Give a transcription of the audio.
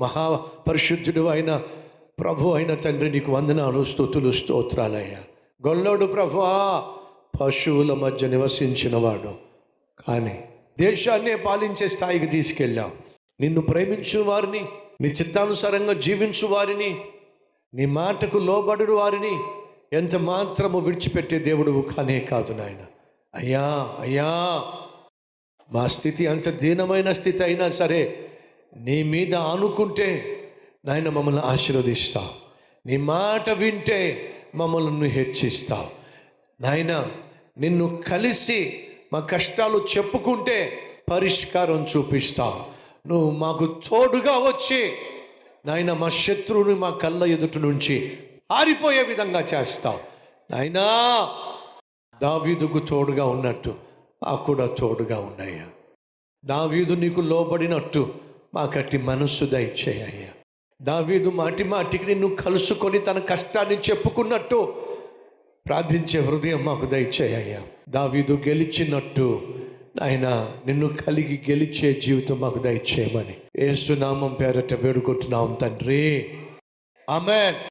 మహా పరిశుద్ధుడు అయిన ప్రభు అయిన తండ్రి నీకు వందనాలు స్థుతులు స్తోత్రాలయ్యా. గొల్లోడు ప్రభువా పశువుల మధ్య నివసించినవాడు కానీ దేశాన్నే పాలించే స్థాయికి తీసుకెళ్ళావు. నిన్ను ప్రేమించు వారిని నీ చిత్తానుసారంగా జీవించు వారిని నీ మాటకు లోబడు వారిని ఎంత మాత్రము విడిచిపెట్టే దేవుడు కానే కాదు నాయన. అయ్యా అయ్యా మా స్థితి అంత దీనమైన స్థితి అయినా సరే నీ మీద ఆనుకుంటే నాయన మమ్మల్ని ఆశీర్వదిస్తావు నీ మాట వింటే మమ్మల్ని హెచ్చిస్తావు నాయన నిన్ను కలిసి మా కష్టాలు చెప్పుకుంటే పరిష్కారం చూపిస్తావు నువ్వు మాకు తోడుగా వచ్చి నాయన మా శత్రువుని మా కళ్ళ ఎదుటి నుంచి ఆరిపోయే విధంగా చేస్తావు నాయనా దావీదుకు తోడుగా ఉన్నట్టు మాకు కూడా తోడుగా ఉన్నాయా దావీదు నీకు లోబడినట్టు మాకట్టి మనస్సు దయచేయ్యా దావీదు మాటి మాటికి నిన్ను కలుసుకొని తన కష్టాన్ని చెప్పుకున్నట్టు ప్రార్థించే హృదయం మాకు దయచేయ్యా దావీదు గెలిచినట్టు ఆయన నిన్ను కలిగి గెలిచే జీవితం మాకు దయచేయమని. ఏసునామం పేరట వేడుకుంటున్నాం తండ్రి. ఆమెన్.